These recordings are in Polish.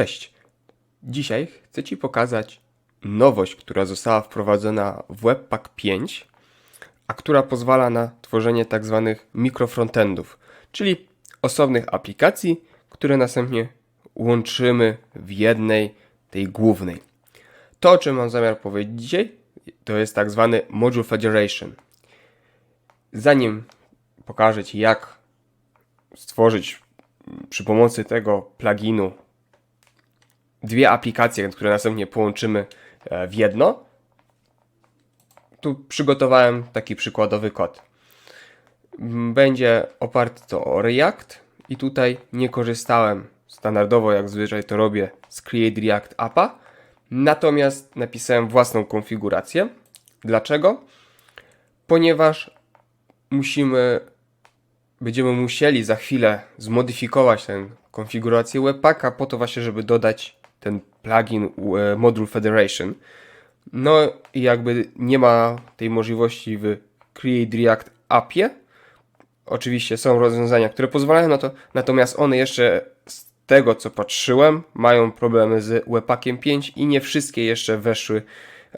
Cześć! Dzisiaj chcę Ci pokazać nowość, która została wprowadzona w Webpack 5, a która pozwala na tworzenie tak zwanych mikrofrontendów, czyli osobnych aplikacji, które następnie łączymy w jednej, tej głównej. To, o czym mam zamiar powiedzieć dzisiaj, to jest tak zwany Module Federation. Zanim pokażę Ci, jak stworzyć przy pomocy tego pluginu dwie aplikacje, które następnie połączymy e, w jedno, tu przygotowałem taki przykładowy kod. Będzie oparty to o React i tutaj nie korzystałem standardowo, jak zwyczaj to robię, z Create React Appa, natomiast napisałem własną konfigurację. Dlaczego? Ponieważ musimy, będziemy musieli za chwilę zmodyfikować tę konfigurację Webpacka po to właśnie, żeby dodać ten plugin e, Module Federation. No i jakby nie ma tej możliwości w Create React Appie. Oczywiście są rozwiązania, które pozwalają na to, natomiast one jeszcze z tego co patrzyłem mają problemy z Webpackiem 5 i nie wszystkie jeszcze weszły,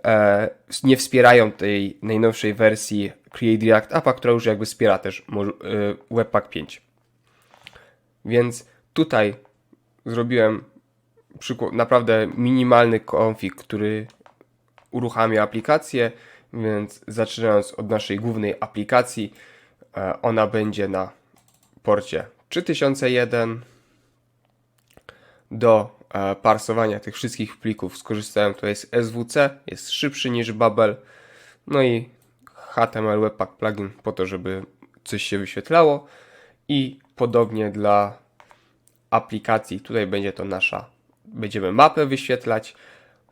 e, nie wspierają tej najnowszej wersji Create React Appa, która już jakby wspiera też e, Webpack 5. Więc tutaj zrobiłem naprawdę minimalny config, który uruchamia aplikację, więc zaczynając od naszej głównej aplikacji, e, ona będzie na porcie 3001. Do e, parsowania tych wszystkich plików skorzystałem tutaj z SWC, jest szybszy niż Babel. No i HTML Webpack plugin po to, żeby coś się wyświetlało. I podobnie dla aplikacji, tutaj będzie to nasza, będziemy mapę wyświetlać.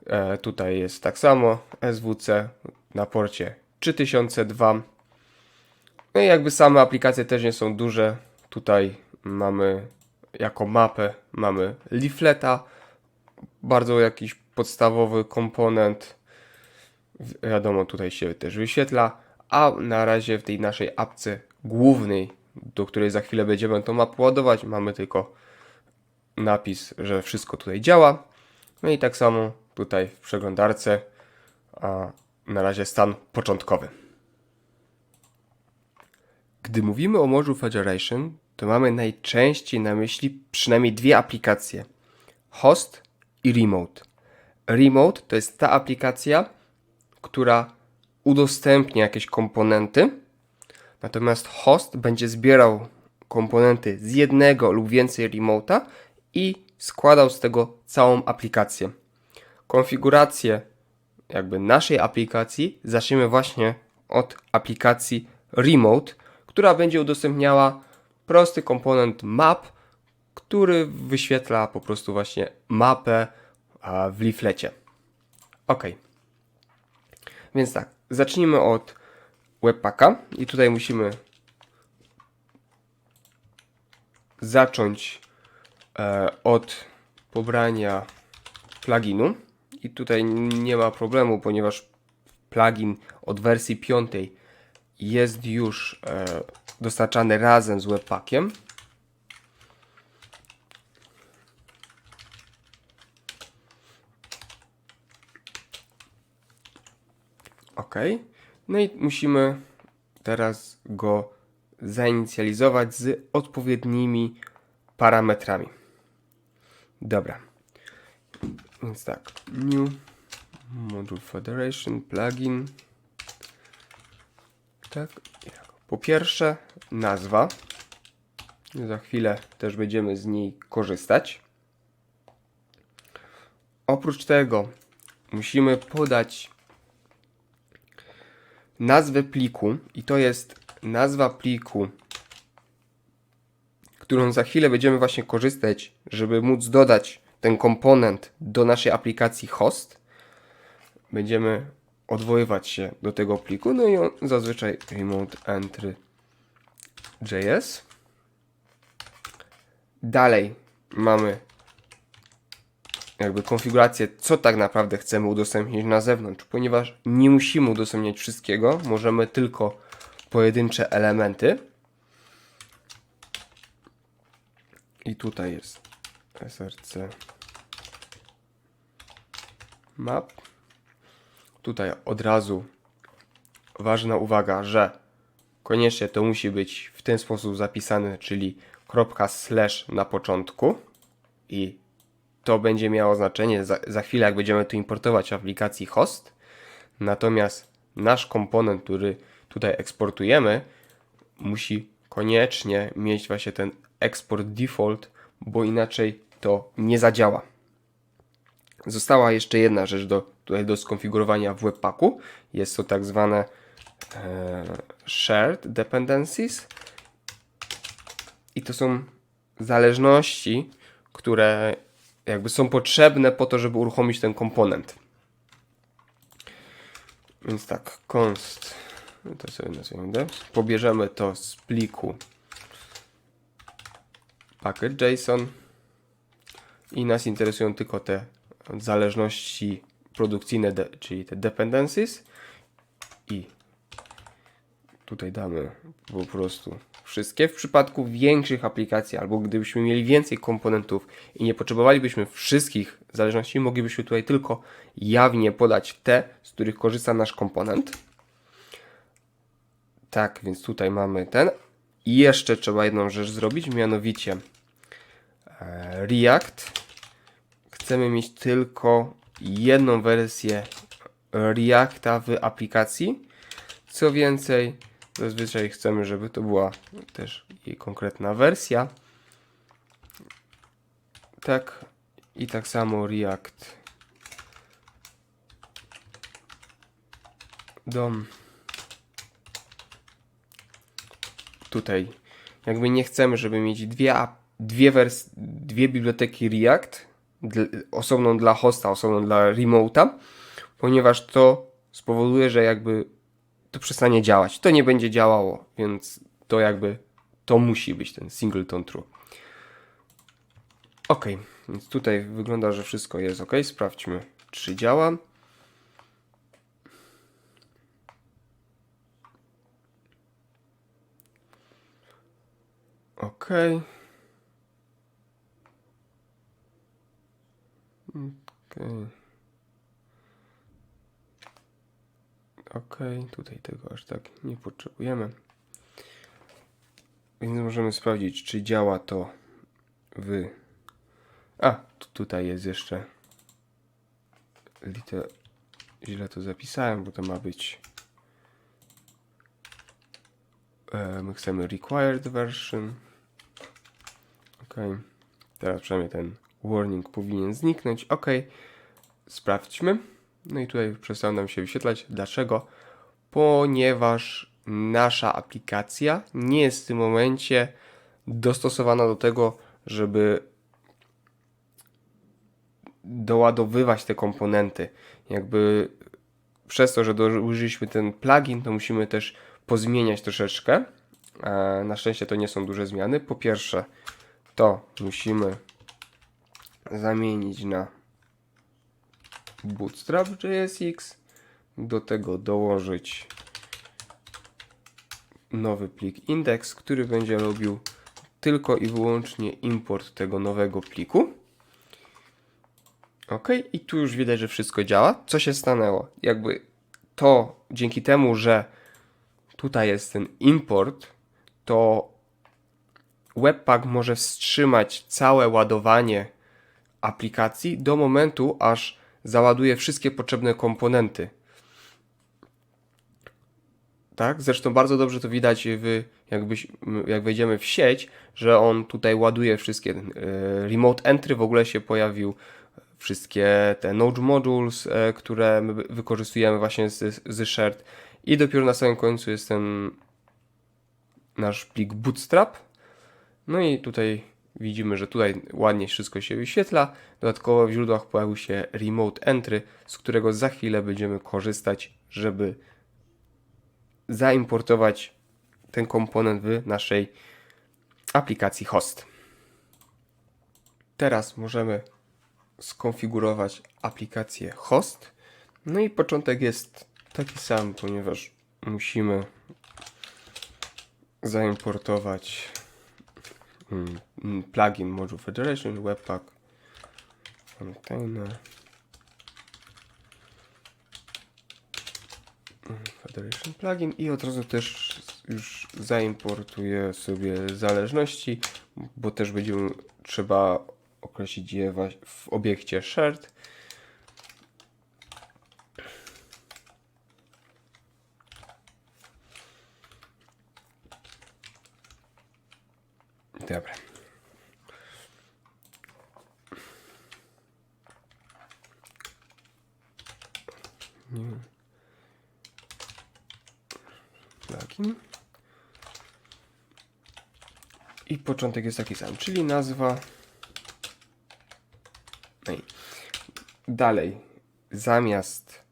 E, tutaj jest tak samo SWC na porcie 3002. No i jakby same aplikacje też nie są duże. Tutaj mamy jako mapę mamy leafleta, bardzo jakiś podstawowy komponent. Wi- Wiadomo, tutaj się też wyświetla, a na razie w tej naszej apce głównej, do której za chwilę będziemy tą mapę ładować, mamy tylko napis, że wszystko tutaj działa. No i tak samo tutaj w przeglądarce, a na razie stan początkowy. Gdy mówimy o Module Federation, to mamy najczęściej na myśli przynajmniej dwie aplikacje: Host i Remote. Remote to jest ta aplikacja, która udostępnia jakieś komponenty, natomiast host będzie zbierał komponenty z jednego lub więcej remota i składał z tego całą aplikację. Konfigurację jakby naszej aplikacji zaczniemy właśnie od aplikacji Remote, która będzie udostępniała prosty komponent map, który wyświetla po prostu właśnie mapę w leaflecie. Ok. Więc tak, zacznijmy od Webpacka i tutaj musimy zacząć od pobrania pluginu i tutaj nie ma problemu, ponieważ plugin od wersji 5 jest już e, dostarczany razem z Webpackiem. OK. No i musimy teraz go zainicjalizować z odpowiednimi parametrami. Dobra. Więc tak, new module federation plugin. Tak. Po pierwsze nazwa. Za chwilę też będziemy z niej korzystać. Oprócz tego musimy podać nazwę pliku i to jest nazwa pliku, którą za chwilę będziemy właśnie korzystać, żeby móc dodać ten komponent do naszej aplikacji host. Będziemy odwoływać się do tego pliku, no i on zazwyczaj remote entry JS. Dalej mamy jakby konfigurację, co tak naprawdę chcemy udostępnić na zewnątrz, ponieważ nie musimy udostępniać wszystkiego, możemy tylko pojedyncze elementy. I tutaj jest src map. Tutaj od razu ważna uwaga, że koniecznie to musi być w ten sposób zapisane, czyli kropka slash na początku i to będzie miało znaczenie za, za chwilę, jak będziemy tu importować aplikacji host. Natomiast nasz komponent, który tutaj eksportujemy, musi koniecznie mieć właśnie ten export default, bo inaczej to nie zadziała. Została jeszcze jedna rzecz do, tutaj do skonfigurowania w Webpacku. Jest to tak zwane e, shared dependencies. I to są zależności, które jakby są potrzebne po to, żeby uruchomić ten komponent. Więc tak, const, to sobie nazwijmy D. Pobierzemy to z pliku package.json i nas interesują tylko te zależności produkcyjne, czyli te dependencies i tutaj damy po prostu wszystkie. W przypadku większych aplikacji albo gdybyśmy mieli więcej komponentów i nie potrzebowalibyśmy wszystkich zależności, moglibyśmy tutaj tylko jawnie podać te, z których korzysta nasz komponent. Tak, więc tutaj mamy ten. I jeszcze trzeba jedną rzecz zrobić, mianowicie e, React. Chcemy mieć tylko jedną wersję Reacta w aplikacji. Co więcej, zazwyczaj chcemy, żeby to była też jej konkretna wersja. Tak, i tak samo React DOM. Tutaj jakby nie chcemy, żeby mieć dwie, dwie, wers- dwie biblioteki React, osobną dla hosta, osobną dla remota, ponieważ to spowoduje, że jakby to przestanie działać. To nie będzie działało, więc to jakby to musi być ten singleton true. Ok, więc tutaj wygląda, że wszystko jest ok. Sprawdźmy, czy działa. Ok. Ok. Ok, tutaj tego aż tak nie potrzebujemy. Więc możemy sprawdzić, czy działa to w. A, tu- tutaj jest jeszcze. Liter... Źle to zapisałem, bo to ma być. E, my chcemy required version. Teraz przynajmniej ten warning powinien zniknąć. Ok. Sprawdźmy. No i tutaj przestał nam się wyświetlać. Dlaczego? Ponieważ nasza aplikacja nie jest w tym momencie dostosowana do tego, żeby doładowywać te komponenty. Jakby przez to, że użyliśmy ten plugin, to musimy też pozmieniać troszeczkę. E, Na szczęście to nie są duże zmiany. Po pierwsze, to musimy zamienić na Bootstrap JSX. Do tego dołożyć nowy plik index, który będzie robił tylko i wyłącznie import tego nowego pliku. Ok, i tu już widać, że wszystko działa. Co się stanęło? Jakby to dzięki temu, że tutaj jest ten import, to Webpack może wstrzymać całe ładowanie aplikacji do momentu, aż załaduje wszystkie potrzebne komponenty. Tak, zresztą bardzo dobrze to widać w, jakbyś, jak wejdziemy w sieć, że on tutaj ładuje wszystkie. e, Remote entry w ogóle się pojawił, wszystkie te Node modules, e, które my wykorzystujemy właśnie z, z shared i dopiero na samym końcu jest ten nasz plik bootstrap. No i tutaj widzimy, że tutaj ładnie wszystko się wyświetla. Dodatkowo w źródłach pojawił się remote entry, z którego za chwilę będziemy korzystać, żeby zaimportować ten komponent w naszej aplikacji host. Teraz możemy skonfigurować aplikację host. No i początek jest taki sam, ponieważ musimy zaimportować Mm, mm, plugin Module Federation, Webpack, container, mm, Federation plugin i od razu też już zaimportuję sobie zależności, bo też będzie trzeba określić je w obiekcie shared. Dobra. Nie. Plugin. I początek jest taki sam, czyli nazwa. No dalej, zamiast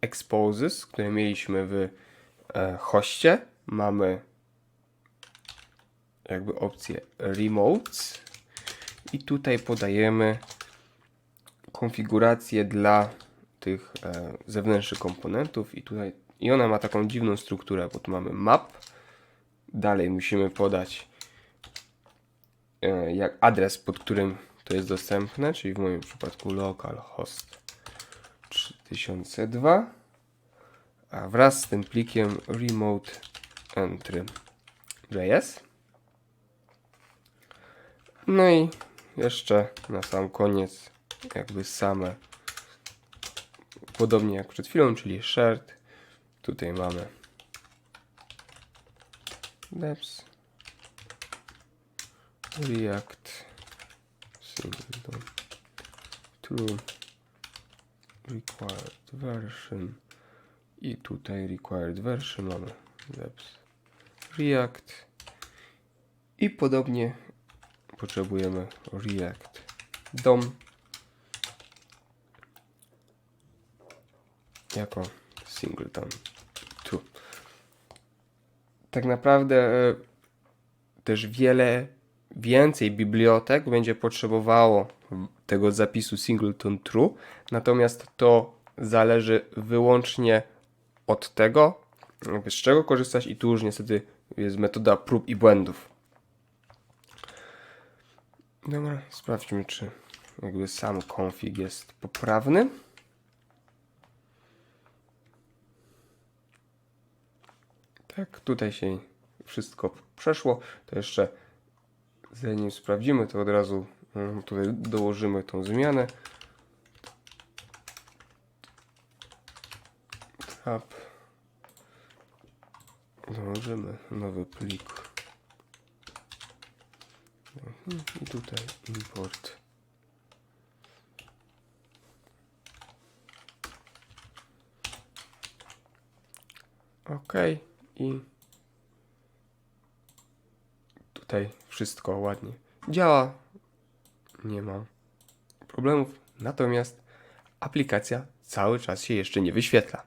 exposes, które mieliśmy w e, hoście, mamy jakby opcję remotes. I tutaj podajemy konfigurację dla tych e, zewnętrznych komponentów. I tutaj i ona ma taką dziwną strukturę, bo tu mamy map, dalej musimy podać e, jak adres, pod którym to jest dostępne, czyli w moim przypadku localhost 3002, a wraz z tym plikiem remote entry.js. No i jeszcze na sam koniec jakby same podobnie jak przed chwilą, czyli shared. Tutaj mamy deps react. True. Required version. I tutaj required version mamy. Deps react. I podobnie potrzebujemy react dom jako singleton tu. Tak naprawdę e, też wiele więcej bibliotek będzie potrzebowało tego zapisu singleton true, natomiast to zależy wyłącznie od tego, z czego korzystać i tu już niestety jest metoda prób i błędów. Dobra, sprawdźmy czy jakby sam config jest poprawny. Tak, tutaj się wszystko przeszło. To jeszcze zanim sprawdzimy, to od razu mm, tutaj dołożymy tą zmianę. Tab. Dołożymy nowy plik. I tutaj import. OK i tutaj wszystko ładnie działa. Nie ma problemów. Natomiast aplikacja cały czas się jeszcze nie wyświetla,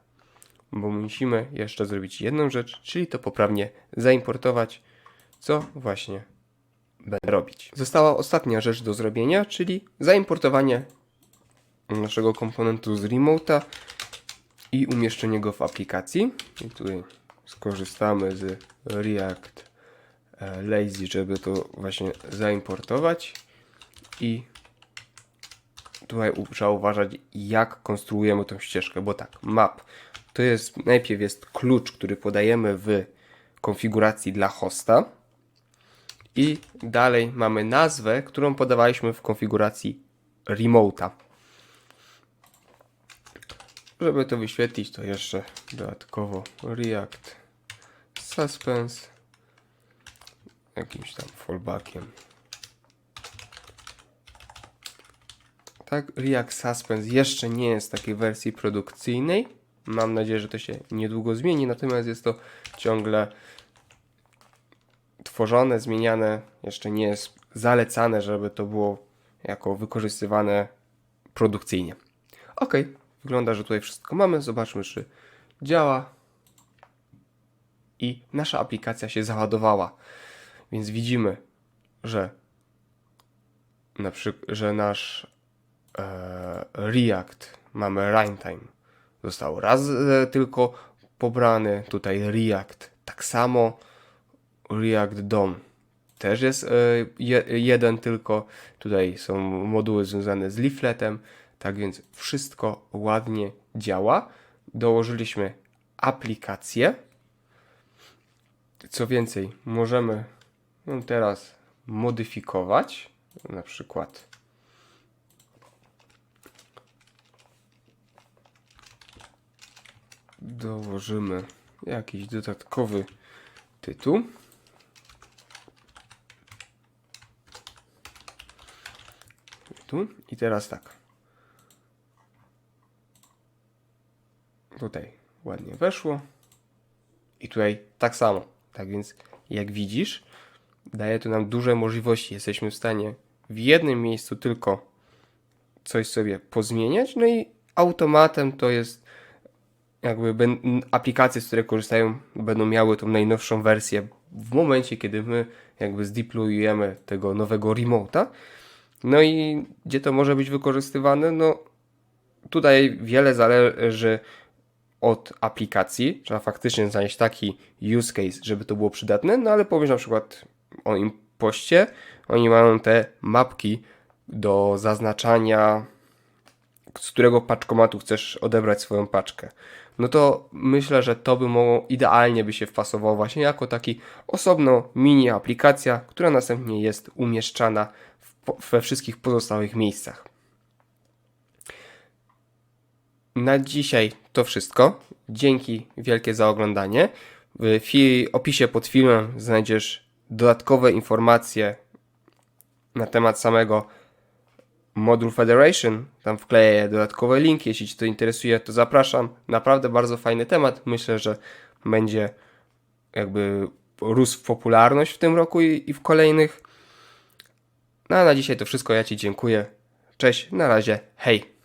bo musimy jeszcze zrobić jedną rzecz, czyli to poprawnie zaimportować, co właśnie będę robić. Została ostatnia rzecz do zrobienia, czyli zaimportowanie naszego komponentu z remota i umieszczenie go w aplikacji. I tutaj skorzystamy z React e, Lazy, żeby to właśnie zaimportować i tutaj trzeba uważać jak konstruujemy tą ścieżkę, bo tak, map to jest najpierw jest klucz, który podajemy w konfiguracji dla hosta i dalej mamy nazwę, którą podawaliśmy w konfiguracji remota. Żeby to wyświetlić, to jeszcze dodatkowo React Suspense jakimś tam fallbackiem. Tak, React Suspense jeszcze nie jest w takiej wersji produkcyjnej. Mam nadzieję, że to się niedługo zmieni, natomiast jest to ciągle tworzone, zmieniane, jeszcze nie jest zalecane, żeby to było jako wykorzystywane produkcyjnie. Ok, wygląda, że tutaj wszystko mamy. Zobaczmy, czy działa. I nasza aplikacja się załadowała. Więc widzimy, że na że nasz e, React mamy runtime został raz e, tylko pobrany. Tutaj React tak samo. React DOM też jest e, je, jeden tylko. Tutaj są moduły związane z leafletem. Tak więc wszystko ładnie działa. dołożyliśmy aplikację. Co więcej, możemy ją teraz modyfikować. Na przykład dołożymy jakiś dodatkowy tytuł. Tu i teraz tak. Tutaj ładnie weszło. I tutaj tak samo. Tak więc, jak widzisz, daje to nam duże możliwości. Jesteśmy w stanie w jednym miejscu tylko coś sobie pozmieniać, no i automatem to jest jakby aplikacje, z które korzystają, będą miały tą najnowszą wersję w momencie, kiedy my jakby zdeployujemy tego nowego remote'a. No i gdzie to może być wykorzystywane? No tutaj wiele zależy od aplikacji. Trzeba faktycznie znaleźć taki use case, żeby to było przydatne, no ale powiesz na przykład o impoście, oni mają te mapki do zaznaczania, z którego paczkomatu chcesz odebrać swoją paczkę. No to myślę, że to by mogło idealnie by się wpasowało właśnie jako taki osobno mini aplikacja, która następnie jest umieszczana we wszystkich pozostałych miejscach. Na dzisiaj to wszystko. Dzięki wielkie za oglądanie. W opisie pod filmem znajdziesz dodatkowe informacje na temat samego Module Federation. Tam wkleję dodatkowe linki. Jeśli Cię to interesuje, to zapraszam. Naprawdę bardzo fajny temat. Myślę, że będzie jakby rósł w popularność w tym roku i w kolejnych. No a na dzisiaj to wszystko. Ja Ci dziękuję. Cześć, na razie, hej.